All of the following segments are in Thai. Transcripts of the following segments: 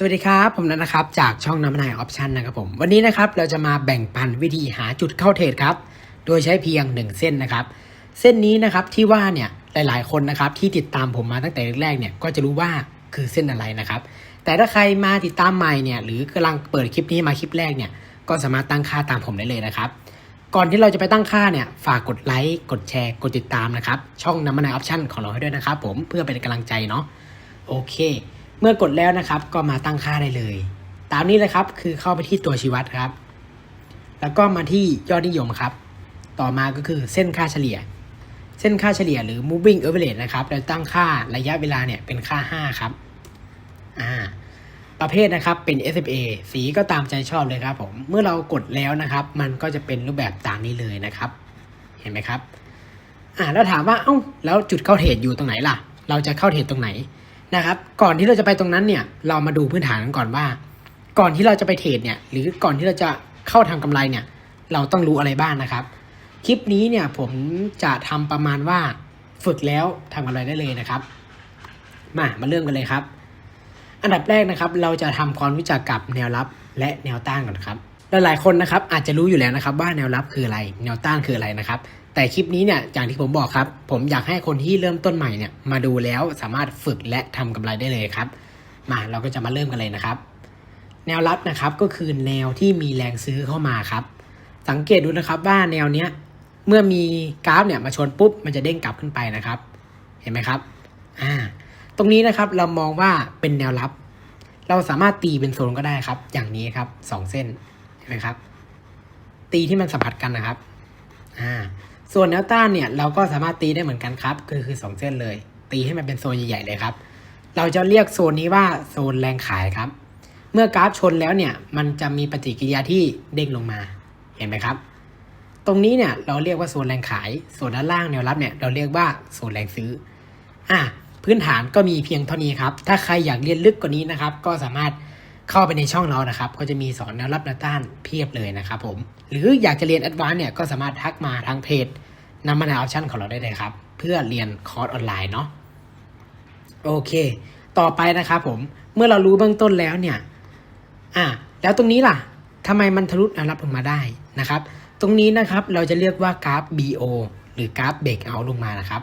สวัสดีครับ ผมนัทนะครับ จากช่องน้ำนายออปชันนะครับผม วันนี้นะครับเราจะมาแบ่งปันวิธีหาจุดเข้าเทรดครับ โดยใช้เพียง 1 เส้นนะครับ เส้นนี้นะครับที่ว่าเนี่ยหลาย ๆ คนนะครับที่ติดตามผมมาตั้งแต่แรกๆเนี่ยก็จะรู้ว่าคือเส้นอะไรนะครับ แต่ถ้าใครมาติดตามใหม่เนี่ยหรือกำลังเปิดคลิปนี้มาคลิปแรกเนี่ยก็สามารถตั้งค่าตามผมได้เลยนะครับ ก่อนที่เราจะไปตั้งค่าเนี่ยฝากกดไลค์กดแชร์กดติดตามนะครับช่องน้ำมันายออปชันของเราให้ด้วยนะครับผมเพื่อเป็นกำลังใจเนาะโอเค เมื่อกดแล้วนะครับก็มาตั้งค่าได้เลย ตามนี้เลยครับคือเข้าไปที่ตัวชี้วัดครับ แล้วก็มาที่ยอดนิยมครับ ต่อมาก็คือเส้นค่าเฉลี่ย เส้นค่าเฉลี่ยหรือ moving average นะครับเราตั้งค่าระยะเวลาเนี่ยเป็นค่า 5 ครับอ่าประเภทนะครับเป็น SMA สีก็ตามใจชอบเลยครับผมเมื่อเรากดแล้วนะครับ มันก็จะเป็นรูปแบบตามนี้เลยนะครับ เห็นไหมครับอ่าแล้วถามว่าเอ้าแล้วจุดเข้าเทรดอยู่ตรงไหนล่ะ เราจะเข้าเทรดตรงไหน นะครับ ก่อนที่เราจะไปตรงนั้นเนี่ย เรามาดูพื้นฐานกันก่อนว่า ก่อนที่เราจะไปเทรดเนี่ย หรือก่อนที่เราจะเข้าทำกำไรเนี่ย เราต้องรู้อะไรบ้างนะครับ คลิปนี้เนี่ยผมจะทำประมาณว่าฝึกแล้วทำกำไรได้เลยนะครับ มา มาเริ่มกันเลยครับ อันดับแรกนะครับ เราจะทำความรู้จักกับแนวรับและแนวต้านก่อนครับหลายๆคนนะครับอาจจะรู้อยู่แล้วนะครับว่าแนวรับคืออะไร แนวต้านคืออะไรนะครับ แต่คลิปนี้เนี่ยอย่างที่ผมบอกครับ ผมอยากให้คนที่เริ่มต้นใหม่เนี่ยมาดูแล้วสามารถฝึกและทำกำไรได้เลยครับ มาเราก็จะมาเริ่มกันเลยนะครับ แนวรับนะครับก็คือแนวที่มีแรงซื้อเข้ามาครับ สังเกตดูนะครับว่าแนวเนี้ยเมื่อมีกราฟเนี่ยมาชนปุ๊บมันจะเด้งกลับขึ้นไปนะครับ เห็นไหมครับอ่าตรงนี้นะครับเรามองว่าเป็นแนวรับ เราสามารถตีเป็นโซนก็ได้ครับ อย่างนี้ครับสองเส้นเห็นไหมครับ ตีที่มันสัมผัสกันนะครับอ่า ส่วนแนวต้านเนี่ยเราก็สามารถตีได้เหมือนกันครับ คือคือสองเส้นเลย ตีให้มันเป็นโซนใหญ่ๆเลยครับ เราจะเรียกโซนนี้ว่าโซนแรงขายครับ เมื่อกราฟชนแล้วเนี่ยมันจะมีปฏิกิริยาที่เด้งลงมา เห็นไหมครับ ตรงนี้เนี่ยเราเรียกว่าโซนแรงขาย ส่วนด้านล่างแนวรับเนี่ยเราเรียกว่าโซนแรงซื้อ อะพื้นฐานก็มีเพียงเท่านี้ครับ ถ้าใครอยากเรียนลึกกว่านี้นะครับ ก็สามารถ เข้าไปในช่องเรานะครับ ก็จะมีสอนแนวรับแนวต้านเพียบเลยนะครับผม หรืออยากจะเรียนแอดวานเนี่ยก็สามารถทักมาทางเพจนำมาในออปชั่นของเราได้เลยครับ เพื่อเรียนคอร์สออนไลน์เนาะโอเค ต่อไปนะครับผมเมื่อเรารู้เบื้องต้นแล้วเนี่ยอะแล้วตรงนี้ล่ะทำไมมันทะลุแนวรับลงมาได้นะครับ ตรงนี้นะครับเราจะเรียกว่ากราฟ BO หรือกราฟเบรกเอาลงมานะครับ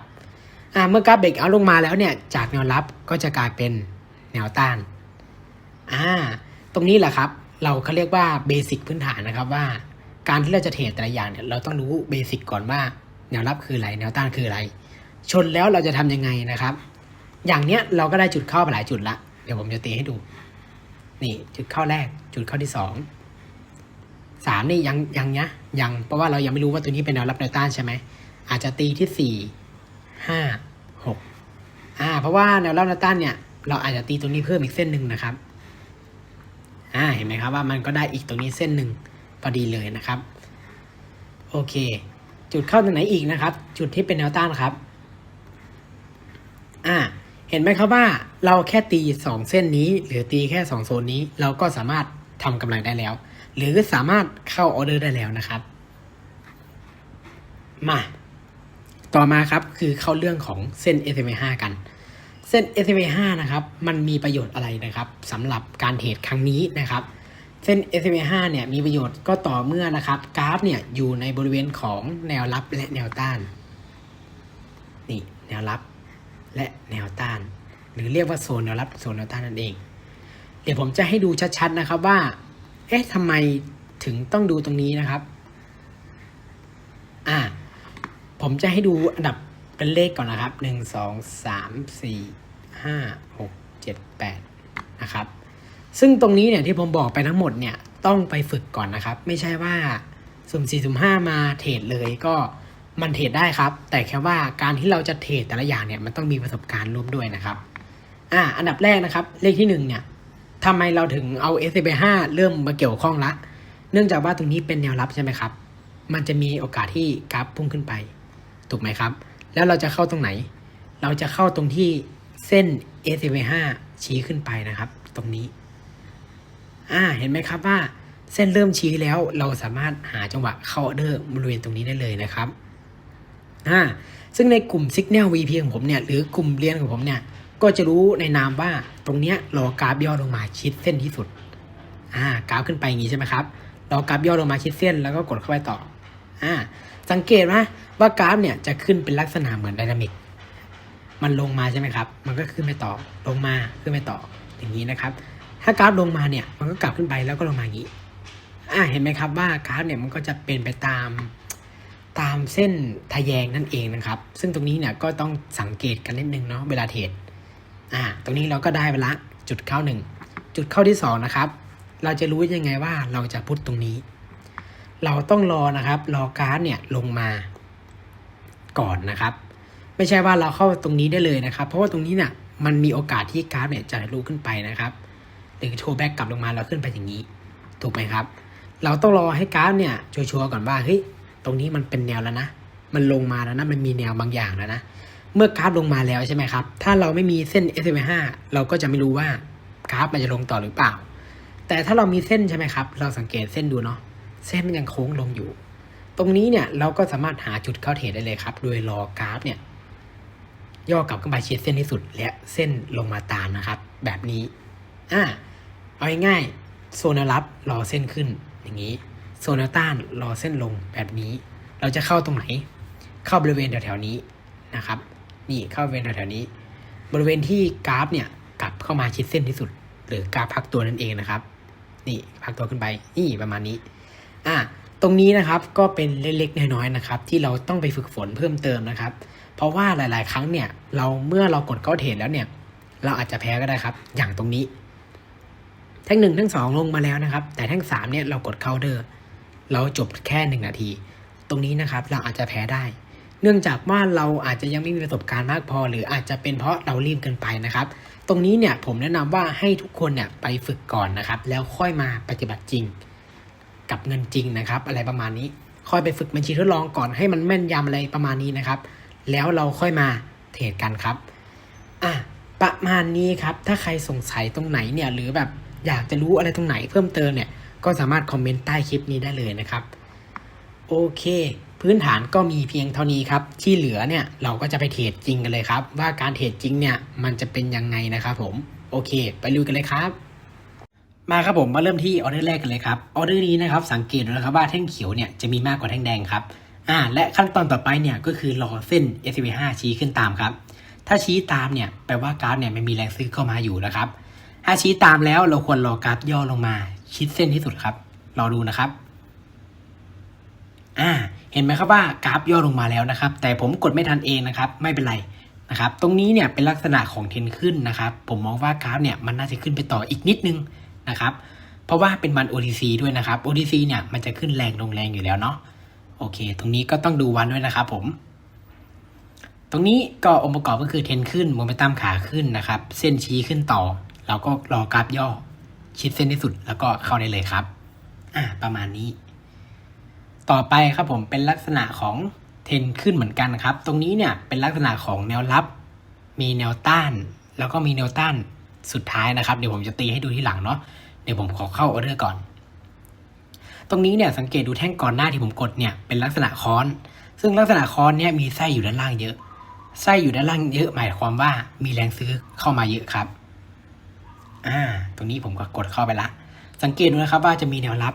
อ่าเมื่อกราฟเบรกเอาลงมาแล้วเนี่ยจากแนวรับก็จะกลายเป็นแนวต้าน อ่า ตรงนี้แหละครับ เราเขาเรียกว่าเบสิกพื้นฐานนะครับว่า การที่เราจะเทรดแต่ละอย่างเนี่ยเราต้องรู้เบสิกก่อนว่าแนวรับคืออะไร แนวต้านคืออะไร ชนแล้วเราจะทำยังไงนะครับ อย่างเนี้ยเราก็ได้จุดเข้าไปหลายจุดละ เดี๋ยวผมจะตีให้ดู นี่จุดเข้าแรก จุดเข้าที่สองสามนี่ยังยังเนี้ยยังเพราะว่าเรายังไม่รู้ว่าตัวนี้เป็นแนวรับแนวต้านใช่ไหมอาจจะตีที่สี่ห้าหกอ่า เพราะว่าแนวรับแนวต้านเนี่ย เราอาจจะตีตรงนี้เพิ่มอีกเส้นหนึ่งนะครับ อ่าเห็นไหมครับว่ามันก็ได้อีกตรงนี้เส้นหนึ่งพอดีเลยนะครับ โอเค จุดเข้าตรงไหนอีกนะครับ จุดที่เป็นแนวต้านครับ อ่า เห็นไหมครับว่าเราแค่ตีสองเส้นนี้ หรือตีแค่สองโซนนี้ เราก็สามารถทำกำไรได้แล้ว หรือสามารถเข้าออเดอร์ได้แล้วนะครับ มา ต่อมาครับคือเข้าเรื่องของเส้น SMA 5กัน น SMA 5นะครับ มันมีประโยชน์อะไรนะครับสำหรับการเทรดครั้งนี้นะครับ เส้น SMA 5เนี่ยมีประโยชน์ก็ต่อเมื่อนะครับ กราฟเนี่ยอยู่ในบริเวณของแนวรับและแนวต้าน นี่แนวรับและแนวต้าน หรือเรียกว่าโซนแนวรับโซนแนวต้านนั่นเอง เดี๋ยวผมจะให้ดูชัดๆนะครับว่า เอ๊ะทำไมถึงต้องดูตรงนี้นะครับ อ่า ผมจะให้ดูอันดับเป็นเลขก่อนนะครับหนึ่งส องสามสี่ห้าหกเจ็ดแปดนะครับ ซึ่งตรงนี้เนี่ยที่ผมบอกไปทั้งหมดเนี่ยต้องไปฝึกก่อนนะครับ ไม่ใช่ว่าสุ่มสี่สุ่มห้ามาเทรดเลยก็มันเทรดได้ครับ แต่แค่ว่าการที่เราจะเทรดแต่ละอย่างเนี่ยมันต้องมีประสบการณ์ร่วมด้วยนะครับอ่าอันดับแรกนะครับ เลขที่หนึ่งเนี่ยทำไมเราถึงเอา s อ5เริ่มมาเกี่ยวข้องละ เนื่องจากว่าตรงนี้เป็นแนวรับใช่ไหมครับ มันจะมีโอกาสที่กราฟพุ่งขึ้นไป ถูกไหมครับ แล้วเราจะเข้าตรงไหน เราจะเข้าตรงที่ เส้น s อ p 5ชี้ขึ้นไปนะครับ ตรงนี้ อ่า เห็นไหมครับว่าเส้นเริ่มชี้แล้วเราสามารถหาจังหวะเข้าออเดอร์บริเวณตรงนี้ได้เลยนะครับอ่าซึ่งในกลุ่ม Signal VP ของผมเนี่ยหรือกลุ่มเรียนของผมเนี่ยก็จะรู้ในนามว่าตรงเนี้ยรอกราฟย่อลงมาชิดเส้นที่สุดอ่ากราฟขึ้นไปอย่างนี้ใช่ไหมครับรอกราฟย่อลงมาชิดเส้นแล้วก็กดเข้าไปต่ออ่าสังเกตไหมว่ากราฟเนี่ยจะขึ้นเป็นลักษณะเหมือนไดนามิก มันลงมาใช่ไหมครับ มันก็ขึ้นไปต่อ ลงมาขึ้นไปต่ออย่างนี้นะครับ ถ้ากราฟลงมาเนี่ย มันก็กลับขึ้นไปแล้วก็ลงมาอย่างนี้อ่าเห็นไหมครับว่ากราฟเนี่ยมันก็จะเป็นไปตามตามเส้นทะแยงนั่นเองนะครับ ซึ่งตรงนี้เนี่ยก็ต้องสังเกตกันนิดนึงเนาะเวลาเทรดอ่า ตรงนี้เราก็ได้ไปละจุดเข้าหนึ่งจุดเข้าที่สองนะครับ เราจะรู้ยังไงว่าเราจะพุทตรงนี้ เราต้องรอนะครับ รอกราฟเนี่ยลงมาก่อนนะครับ ไม่ใช่ว่าเราเข้าตรงนี้ได้เลยนะครับ เพราะว่าตรงนี้เนี่ยมันมีโอกาสที่กราฟเนี่ยจะทะลุขึ้นไปนะครับหรือโชว์แบ็กกลับลงมาแล้วขึ้นไปอย่างนี้ ถูกไหมครับ เราต้องรอให้กราฟเนี่ยชัวร์ก่อนว่าเฮ้ยตรงนี้มันเป็นแนวแล้วนะ มันลงมาแล้วนะมันมีแนวบางอย่างแล้วนะเมื่อกราฟลงมาแล้วใช่ไหมครับ ถ้าเราไม่มีเส้น s m 5เราก็จะไม่รู้ว่ากราฟมันจะลงต่อหรือเปล่า แต่ถ้าเรามีเส้นใช่ไหมครับ เราสังเกตเส้นดูเนาะ เส้นมันยังโค้งลงอยู่ ตรงนี้เนี่ยเราก็สามารถหาจุดเข้าเทรดได้เลยครับ โดยรอกราฟเนี่ย ย่อกลับขึ้นไปชิดเส้นที่สุด และเส้นลงมาตามนะครับ แบบนี้อ่าเอาง่ายๆโซนรับรอเส้นขึ้นอย่างนี้ โซนต้านรอเส้นลงแบบนี้ เราจะเข้าตรงไหน เข้าบริเวณแถวๆนี้นะครับ นี่เข้าบริเวณแถวๆนี้ บริเวณที่กราฟเนี่ยกลับเข้ามาชิดเส้นที่สุด หรือกราฟพักตัวนั่นเองนะครับ นี่พักตัวขึ้นไปนี่ประมาณนี้อะ รงนี้นะครับก็เป็นเล็กๆน้อยๆนะครับ ที่เราต้องไปฝึกฝนเพิ่มเติมนะครับ เพราะว่าหลาย ๆ ครั้งเนี่ยเราเมื่อเรากดเข้าเทรดแล้วเนี่ย เราอาจจะแพ้ก็ได้ครับ อย่างตรงนี้ แท่งหนึ่งแท่งสองลงมาแล้วนะครับ แต่แท่งสามเนี่ยเรากดเข้าเดอร์เราจบแค่หนึ่งนาที ตรงนี้นะครับเราอาจจะแพ้ได้ เนื่องจากว่าเราอาจจะยังไม่มีประสบการณ์มากพอ หรืออาจจะเป็นเพราะเรารีบเกินไปนะครับตรงนี้เนี่ยผมแนะนำว่าให้ทุกคนเนี่ยไปฝึกก่อนนะครับ แล้วค่อยมาปฏิบัติจริง กับเงินจริงนะครับ อะไรประมาณนี้ ค่อยไปฝึกบัญชีทดลองก่อนให้มันแม่นยำอะไรประมาณนี้นะครับ แล้วเราค่อยมาเทรดกันครับอะประมาณนี้ครับ ถ้าใครสงสัยตรงไหนเนี่ย หรือแบบอยากจะรู้อะไรตรงไหนเพิ่มเติมเนี่ย ก็สามารถคอมเมนต์ใต้คลิปนี้ได้เลยนะครับ โอเค พื้นฐานก็มีเพียงเท่านี้ครับ ที่เหลือเนี่ยเราก็จะไปเทรดจริงกันเลยครับ ว่าการเทรดจริงเนี่ยมันจะเป็นยังไงนะครับผม โอเค ไปลุยกันเลยครับ มาครับผมมาเริ่มที่ออเดอร์แรกกันเลยครับออเดอร์นี้นะครับสังเกตดูนะครับว่าแท่งเขียวเนี่ยจะมีมากกว่าแท่งแดงครับอ่าและขั้นตอนต่อไปเนี่ยก็คือรอเส้น s อ5ชี้ขึ้นตามครับ ถ้าชี้ตามเนี่ยแปลว่ากราฟเนี่ยมันมีแรงซื้อเข้ามาอยู่นะครับ ถ้าชี้ตามแล้วเราควรรอกราฟย่อลงมาชิดเส้นที่สุดครับ รอดูนะครับอ่าเห็นไหมครับว่ากราฟย่อลงมาแล้วนะครับ แต่ผมกดไม่ทันเองนะครับ ไม่เป็นไรนะครับ ตรงนี้เนี่ยเป็นลักษณะของเทรนขึ้นนะครับ ผมมองว่ากราฟเนี่ยมันน่าจะขึ้นไปต่ออีกนิดนึง นะครับ เพราะว่าเป็นวัน OTC ด้วยนะครับ OTC เนี่ยมันจะขึ้นแรงลงแรงอยู่แล้วเนาะโอเค ตรงนี้ก็ต้องดูวันด้วยนะครับผม ตรงนี้ก็องค์ประกอบก็คือเทนขึ้นโมเมนตัมขาขึ้นนะครับ เส้นชี้ขึ้นต่อ เราก็รอกราฟย่อ ชิดเส้นที่สุดแล้วก็เข้าได้เลยครับอ่าประมาณนี้ ต่อไปครับผมเป็นลักษณะของเทนขึ้นเหมือนกันครับ ตรงนี้เนี่ยเป็นลักษณะของแนวรับ มีแนวต้าน แล้วก็มีแนวต้าน สุดท้ายนะครับเดี๋ยวผมจะตีให้ดูที่หลังเนาะเดี๋ยวผมขอเข้าออเดอร์ก่อน ตรงนี้เนี่ยสังเกตดูแท่งก่อนหน้าที่ผมกดเนี่ยเป็นลักษณะค้อน ซึ่งลักษณะค้อนเนี่ยมีไส้อยู่ด้านล่างเยอะไส้อยู่ด้านล่างเยอะหมายความว่ามีแรงซื้อเข้ามาเยอะครับอ่าตรงนี้ผมก็กดเข้าไปละ สังเกตดูนะครับว่าจะมีแนวรับ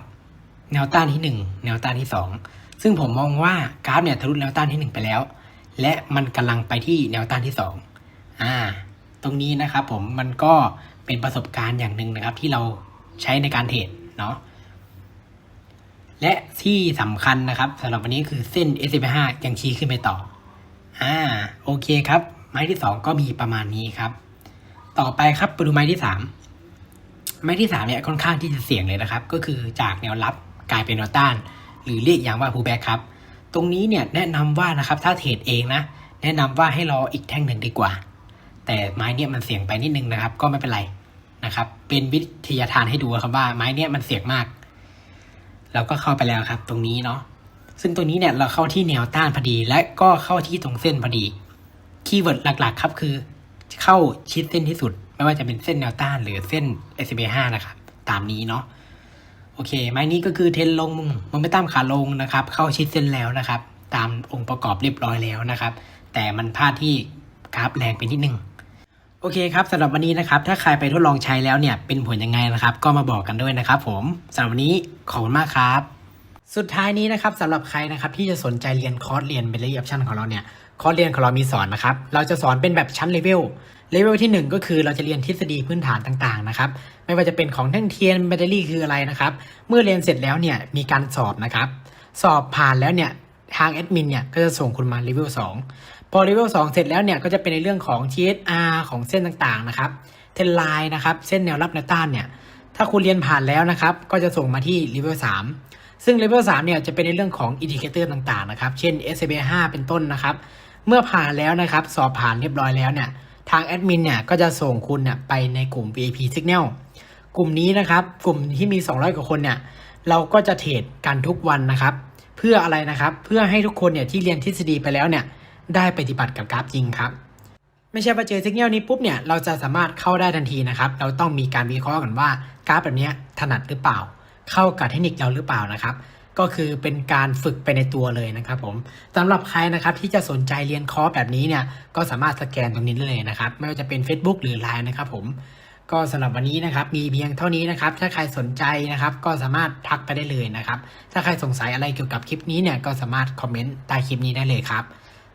แนวต้านที่หนึ่งแนวต้านที่สองซึ่งผมมองว่ากราฟเนี่ยทะลุแนวต้านที่หนึ่งไปแล้ว และมันกำลังไปที่แนวต้านที่สองอ่า ตรงนี้นะครับผมมันก็เป็นประสบการณ์อย่างหนึ่งนะครับ ที่เราใช้ในการเทรดเนาะและที่สำคัญนะครับสำหรับวันนี้คือเส้น s อ5ยังชี้ขึ้นไปต่ออ่าโอเคครับ ไม้ที่สองก็มีประมาณนี้ครับ ต่อไปครับไปดูไม้ที่สามไม้ที่สามเนี่ยค่อนข้างที่จะเสี่ยงเลยนะครับ ก็คือจากแนวรับกลายเป็นแนวต้าน หรือเรียกอย่างว่า pullback ครับ ตรงนี้เนี่ยแนะนำว่านะครับถ้าเทรดเองนะ แนะนำว่าให้รออีกแท่งหนึ่งดีกว่า แต่ไม้เนี่ยมันเสี่ยงไปนิดนึงนะครับ ก็ไม่เป็นไรนะครับ เป็นวิทยาทานให้ดูครับว่าไม้เนี่ยมันเสี่ยงมาก เราก็เข้าไปแล้วครับ ตรงนี้เนาะซึ่งตรงนี้เนี่ยเราเข้าที่แนวต้านพอดี และก็เข้าที่ตรงเส้นพอดีคีย์เวิร์ดหลักๆ ครับคือ เข้าชิดเส้นที่สุด ไม่ว่าจะเป็นเส้นแนวต้านหรือเส้น s อ5นะครับ ตามนี้เนาะโอเค ไม้นี้ก็คือเทนลงมันไม่ตามขาลงนะครับ เข้าชิดเส้นแล้วนะครับ ตามองค์ประกอบเรียบร้อยแล้วนะครับ แต่มันพลาดที่กราฟแรงไปนิดนึง โอเคครับสำหรับวันนี้นะครับ ถ้าใครไปทดลองใช้แล้วเนี่ย เป็นผลยังไงนะครับ ก็มาบอกกันด้วยนะครับผมสำหรับวันนี้ขอบคุณมากครับ สุดท้ายนี้นะครับสำหรับใครนะครับที่จะสนใจเรียนคอร์สเรียนเป็นระยะชั้นของเราเนี่ยคอร์สเรียนของเรามีสอนนะครับ เราจะสอนเป็นแบบชั้นเลเวล เลเวลที่หนึ่งก็คือเราจะเรียนทฤษฎีพื้นฐานต่างๆนะครับ ไม่ว่าจะเป็นของแท่งเทียนแบตเตอรี่คืออะไรนะครับ เมื่อเรียนเสร็จแล้วเนี่ยมีการสอบนะครับ สอบผ่านแล้วเนี่ยทางแอดมินเนี่ยก็จะส่งคุณมาเลเวล2 พอเลเวล2เสร็จแล้วเนี่ยก็จะเป็นในเรื่องของ TSR ของเส้นต่างๆนะครับเทนไลน์นะครับเส้นแนวรับแนวต้านเนี่ยถ้าคุณเรียนผ่านแล้วนะครับก็จะส่งมาที่เลเวล3ซึ่งเลเวล3เนี่ยจะเป็นในเรื่องของอินดิเคเตอร์ต่างๆนะครับเช่น SCB 5เป็นต้นนะครับเมื่อผ่านแล้วนะครับสอบผ่านเรียบร้อยแล้วเนี่ยทางแอดมินเนี่ยก็จะส่งคุณเนี่ยไปในกลุ่ม VIP Signal กลุ่มนี้นะครับกลุ่มที่มี 200 กว่าคนเนี่ยเราก็จะเทรดกันทุกวันนะครับ เพื่ออะไรนะครับ เพื่อให้ทุกคนเนี่ยที่เรียนทฤษฎีไปแล้วเนี่ย ได้ปฏิบัติกับกราฟจริงครับไม่ใช่ว่าเจอสัญญาณนี้ปุ๊บเนี่ยเราจะสามารถเข้าได้ทันทีนะครับ เราต้องมีการวิเคราะห์กันว่ากราฟแบบนี้ถนัดหรือเปล่า เข้ากับเทคนิคเราหรือเปล่านะครับ ก็คือเป็นการฝึกไปในตัวเลยนะครับ ผมสำหรับใครนะครับที่จะสนใจเรียนคอร์สแบบนี้เนี่ยก็สามารถสแกนตรงนี้ได้เลยนะครับ ไม่ว่าจะเป็น Facebook หรือ Line นะครับ ผมก็สำหรับวันนี้นะครับมีเพียงเท่านี้นะครับ ถ้าใครสนใจนะครับ ก็สามารถทักไปได้เลยนะครับ ถ้าใครสงสัยอะไรเกี่ยวกับคลิปนี้เนี่ยก็สามารถคอมเมนต์ใต้คลิปนี้ได้เลยครับ